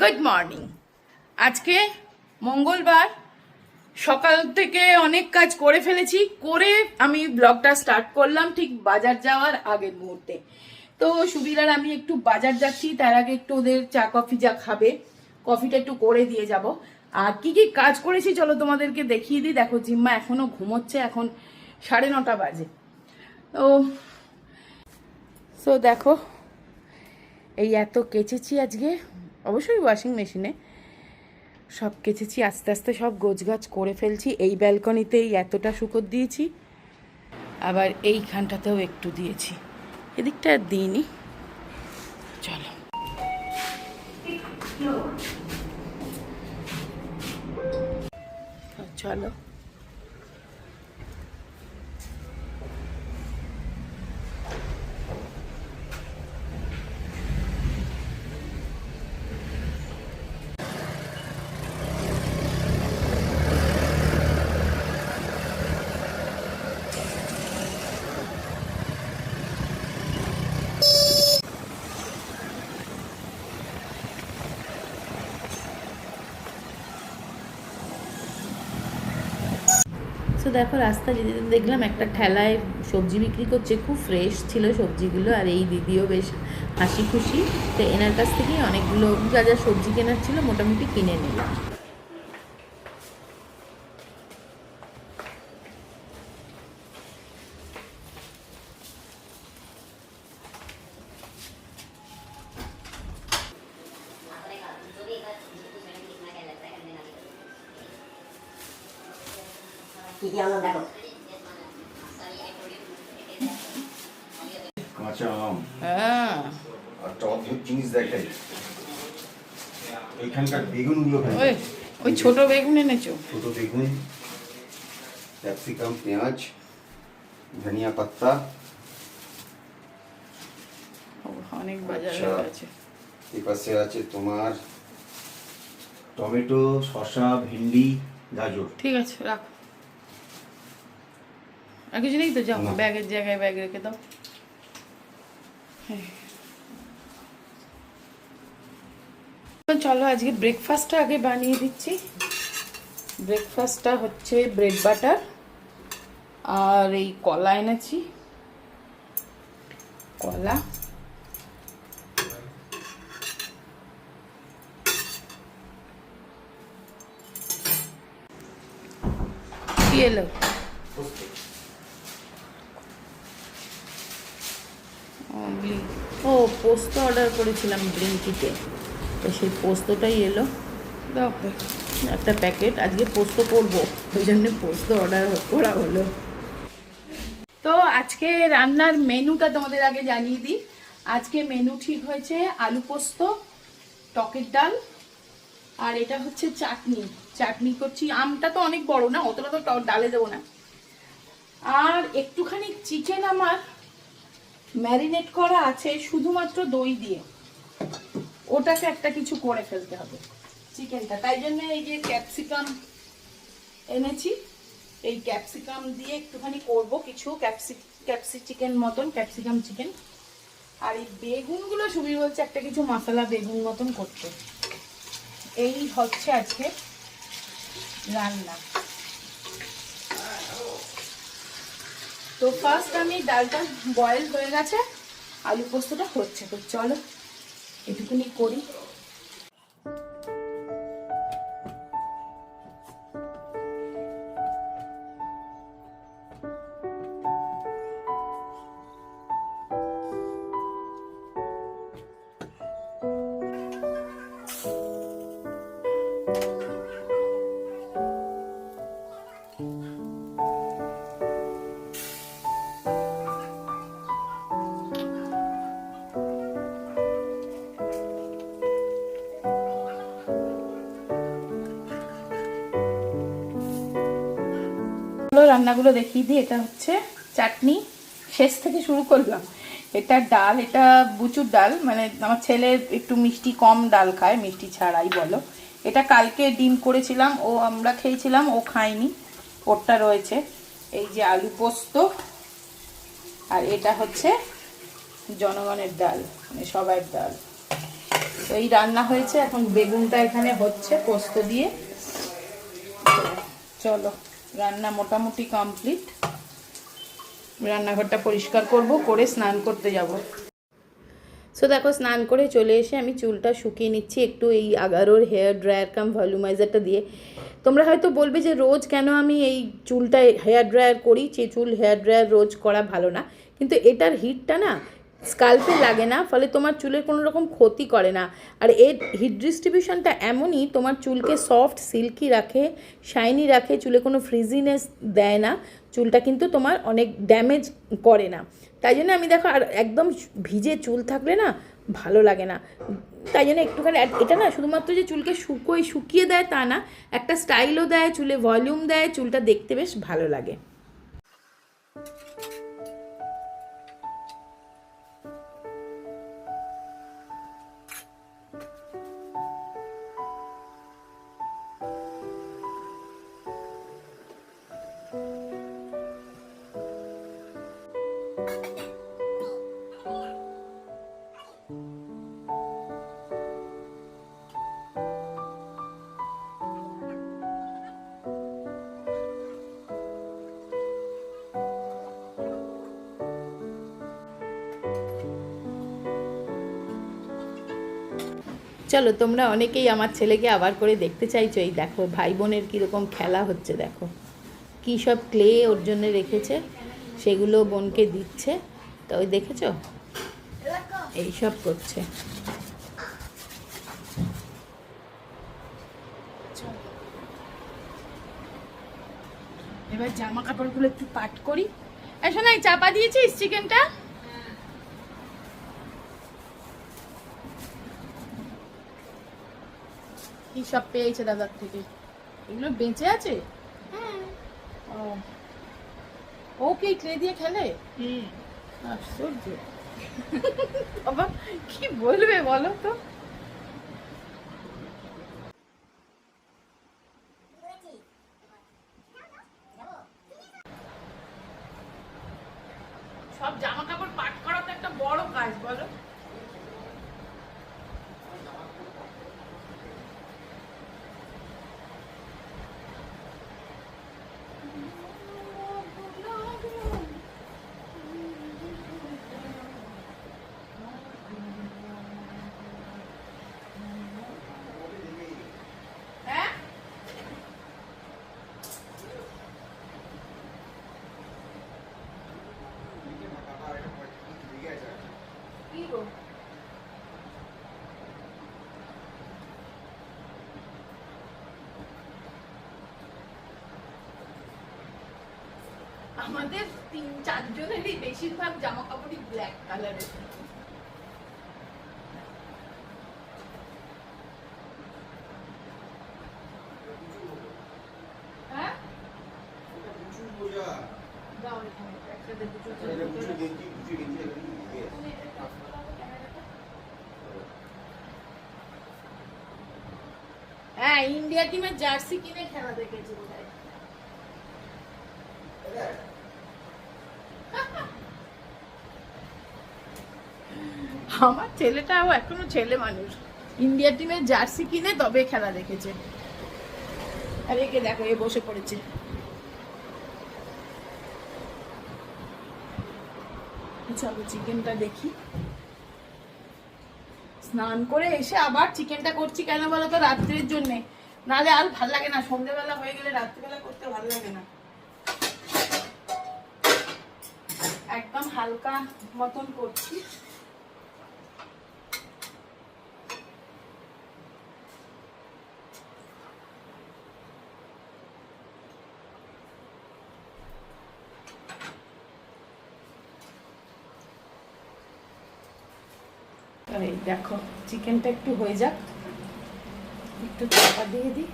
Good morning আজকে মঙ্গলবার। সকাল থেকে অনেক কাজ করে ফেলেছি। করে আমি ব্লগটা স্টার্ট করলাম ঠিক বাজার যাওয়ার আগের মুহূর্তে। তো সুবিধার আমি একটু বাজার যাচ্ছি, তার আগে একটু ওদের চা, কফি যা খাবে, কফিটা একটু করে দিয়ে যাব। আর কি কি কাজ করেছি চলো তোমাদেরকে দেখিয়ে দিই। দেখো জিম্মা এখনও ঘুমোচ্ছে, এখন সাড়ে নটা বাজে। তো সো দেখো, এই এত কেচেছি আজকে। অবশ্যই ওয়াশিং মেশিনে সব কেচেছি, আস্তে আস্তে সব গোছগাছ করে ফেলছি। এই ব্যালকনিতেই এতটা শুকর দিয়েছি। আবার এইখানটাতেও একটু দিয়েছি। এদিকটা দিইনি। চলো। চলো। দেখো রাস্তা যেতে দেখলাম একটা ঠেলায় সবজি বিক্রি করছে, খুব ফ্রেশ ছিল সবজিগুলো আর এই দিদিও বেশ হাসি খুশি। তো এনার কাছ থেকেই অনেকগুলো যা যা সবজি কেনার ছিল মোটামুটি কিনে নিলাম। কি কি আনলাম দেখো। কাঁচা আম। হ্যাঁ। আর জিনিস দেখাই। এখানকার বেগুনগুলো ওই ওই ছোট বেগুন এনেছো? ছোট বেগুন ক্যাপসিকাম পেঁয়াজ ধনিয়া পাত্তা ও, অনেক বাজার আচ্ছা। এপাশে আছে তোমার টমেটো শসা ভেন্ডি গাজর। ঠিক আছে রাখো। আর কিছু নেই তো যাও ব্যাগের জায়গায় ব্যাগ রেখে দাও। চলো আজকে ব্রেকফাস্টটা আগে বানিয়ে দিচ্ছি। ব্রেকফাস্টটা হচ্ছে ব্রেড বাটার আর এই কলা এনেছি। কলা। এলো ও, ব্লি- ও পোস্ত অর্ডার করেছিলাম ব্লিঙ্কিতে তো সেই পোস্তটাই এলো। একটা প্যাকেট। আজকে পোস্ত করব। ওই জন্য পোস্ত অর্ডার করা হলো। তো আজকে রান্নার মেনুটা তোমাদের আগে জানিয়ে দিই। আজকে মেনু ঠিক হয়েছে আলু পোস্ত টকের ডাল আর এটা হচ্ছে চাটনি। চাটনি করছি। আমটা তো অনেক বড় না অতটা তো ডালে দেবো না। আর একটুখানি চিকেন আমার ম্যারিনেট করা আছে শুধুমাত্র দই দিয়ে। ওটাকে একটা কিছু করে ফেলতে হবে। চিকেনটা। তাই জন্য এই যে ক্যাপসিকাম এনেছি। এই ক্যাপসিকাম দিয়ে একটুখানি করব কিছু ক্যাপসি ক্যাপসি চিকেন মতন, ক্যাপসিকাম চিকেন। আর এই বেগুনগুলো সুবীর বলছে একটা কিছু মশলা বেগুন মতন করতে। এই হচ্ছে আজকে রান্না। তো ফার্স্ট আমি ডালটা বয়েল হয়ে গেছে, আলু পোস্তটা হচ্ছে। তো চলো, এটুকুনি করি। হলো রান্নাগুলো দেখিয়ে দিই, এটা হচ্ছে চাটনি। শেষ থেকে শুরু করলাম। এটা ডাল, এটা বুচুর ডাল মানে আমার ছেলে একটু মিষ্টি কম ডাল খায়, মিষ্টি ছাড়াই বলো। এটা কালকে ডিম করেছিলাম, ও আমরা খেয়েছিলাম, ও খায়নি, ওরটা রয়েছে। এই যে আলু পোস্ত, আর এটা হচ্ছে জনগণের ডাল মানে সবাই ডাল। তো এই রান্না হয়েছে, এখন বেগুনটা এখানে হচ্ছে পোস্ত দিয়ে। চলো। রান্না মোটামুটি কমপ্লিট। রান্নাঘরটা পরিষ্কার করব, করে স্নান করতে যাব। সো দেখো, স্নান করে চলে এসে আমি চুলটা শুকিয়ে নিচ্ছি একটু এই আগারোর হেয়ার ড্রায়ার কাম ভলিউমাইজারটা দিয়ে। তোমরা হয়তো বলবে যে, রোজ কেন আমি এই চুলটা হেয়ার ড্রায়ার করি? যে চুল হেয়ার ড্রায়ার রোজ করা ভালো না। কিন্তু এটার হিটটা না স্কাল্পে লাগে না, ফলে তোমার চুলের কোনো রকম ক্ষতি করে না। আর এর হিট ডিস্ট্রিবিউশনটা এমনই, তোমার চুলকে সফট সিল্কি রাখে শাইনি রাখে, চুলে কোনো ফ্রিজিনেস দেয় না, চুলটা কিন্তু তোমার অনেক ড্যামেজ করে না। তাই জন্য আমি দেখো, আর একদম ভিজে চুল থাকলে না ভালো লাগে না। তাই জন্য একটুখানি এটা না শুধুমাত্র যে চুলকে শুকোয়, শুকিয়ে দেয় তা না, একটা স্টাইলও দেয়, চুলে ভলিউম দেয়, চুলটা দেখতে বেশ ভালো লাগে। চলো তোমরা অনেকেই আমার ছেলেকে আবার করে দেখতে চাইছো। এই দেখো ভাই বোনের কীরকম খেলা হচ্ছে, দেখো। কী সব ক্লে ওর জন্য রেখেছে, সেগুলো বোনকে দিচ্ছে। তো ওই দেখেছ? এইসব করছে। এবার জামা কাপড়গুলো একটু পাট করি। না চাপা দিয়েছিস চিকেনটা কি সব পেয়েছে দাদার থেকে। এগুলো বেঁচে আছে? ও। ও কি ক্লে দিয়ে খেলে? আশ্চর্য। বাবা কি বলবে বলো তো? আমাদের তিন চারজনেরই বেশিরভাগ জামা কাপড়ই ব্ল্যাক কালারের হ্যাঁ ইন্ডিয়া টিমের জার্সি কিনে খেলা দেখেছি বোধহয়। আমার ছেলেটাও এখনও ছেলে মানুষ। ইন্ডিয়া টিমের জার্সি কিনে তবে খেলা দেখেছে। আর একে দেখো, এ বসে পড়েছে। চলো চিকেনটা দেখি। স্নান করে এসে আবার চিকেনটা করছি কেন বলো তো রাত্রের জন্যে? নাহলে আর ভালো লাগে না সন্ধ্যেবেলা হয়ে গেলে রাত্রিবেলা করতে ভালো লাগে না। একদম হালকা মতন করছি এই দেখো চিকেনটা একটু হয়ে যাক। একটু চাপা দিয়ে দিই।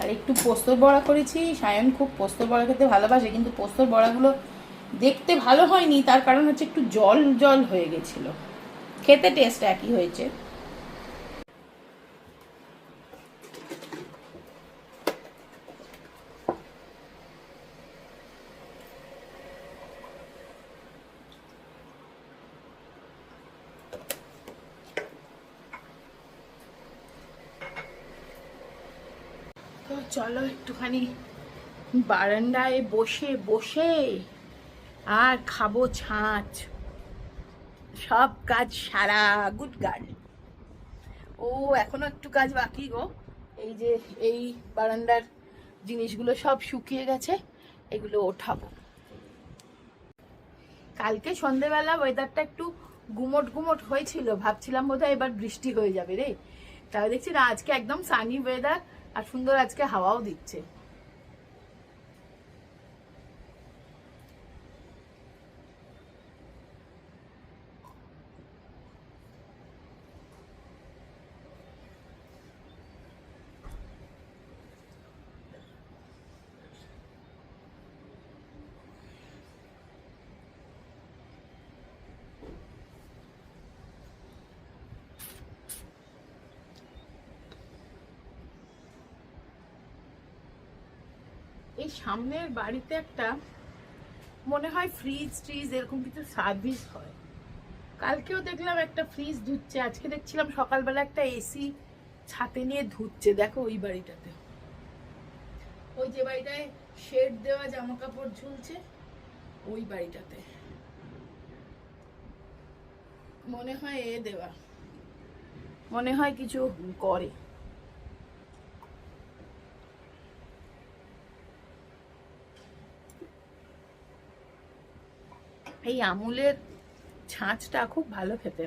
আর একটু পোস্তর বড়া করেছি। সায়ন খুব পোস্তর বড়া খেতে ভালোবাসে, কিন্তু পোস্তর বড়াগুলো দেখতে ভালো হয়নি। তার কারণ হচ্ছে একটু জল জল হয়ে গেছিল। খেতে টেস্ট একই হয়েছে। চলো একটুখানি বারান্দায় বসে বসে আর খাব ছাঁচ। সব কাজ সারা গুড গার্ড ও, এখনও একটু কাজ বাকি গো। এই যে, এই বারান্দার জিনিসগুলো সব শুকিয়ে গেছে, এগুলো ওঠাবো। কালকে সন্ধেবেলা ওয়েদারটা একটু গুমট গুমট হয়েছিল, ভাবছিলাম বোধহয় এবার বৃষ্টি হয়ে যাবে রে। তাই দেখছি না, আজকে একদম সানি ওয়েদার আর সুন্দর আজকে হাওয়াও দিচ্ছে। এই সামনের বাড়িতে একটা মনে হয় ফ্রিজ ট্রিজ এরকম কিছু সার্ভিস হয়। কালকেও দেখলাম একটা ফ্রিজ ধুচ্ছে, আজকে দেখছিলাম সকালবেলা একটা এসি ছাতে নিয়ে ধুচ্ছে। দেখো ওই বাড়িটাতে। ওই যে বাড়িটায় শেড দেওয়া জামা কাপড় ঝুলছে, ওই বাড়িটাতে। মনে হয় এ দেওয়া। মনে হয় কিছু করে। এই আমুলের ছাঁচটা খুব ভালো খেতে।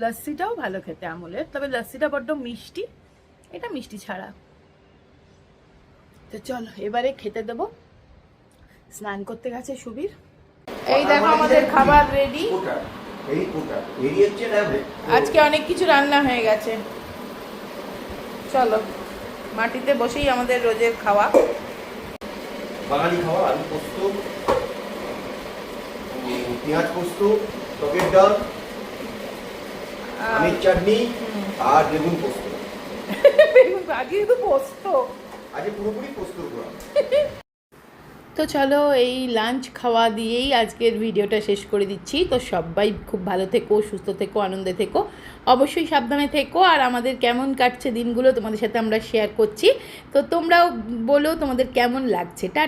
লস্যিটাও ভালো খেতে আমুলের তবে লস্যিটা বড্ড মিষ্টি এটা মিষ্টি ছাড়া। তো চলো এবারে খেতে দেবো। স্নান করতে গেছে সুবীর। এই দেখো আমাদের খাবার রেডি আজকে অনেক কিছু রান্না হয়ে গেছে। চলো মাটিতে বসেই আমাদের রোজের খাওয়া। বাঙালি খাওয়া আলু পোস্ত পেঁয়াজ পোস্ত টকের ডাল আমের চাটনি আর বেগুন পোস্ত। আজকে তো পোস্ত। আজকে পুরোপুরি পোস্তর গোড়া। তো চলো এই লাঞ্চ খাওয়া দিয়েই আজকের ভিডিওটা শেষ করে দিচ্ছি। তো সবাই খুব ভালো থেকো সুস্থ থেকো আনন্দে থেকো। অবশ্যই সাবধানে থেকো। আর আমাদের কেমন কাটছে দিনগুলো তোমাদের সাথে আমরা শেয়ার করছি। তো তোমরাও বলো তোমাদের কেমন লাগছে। টা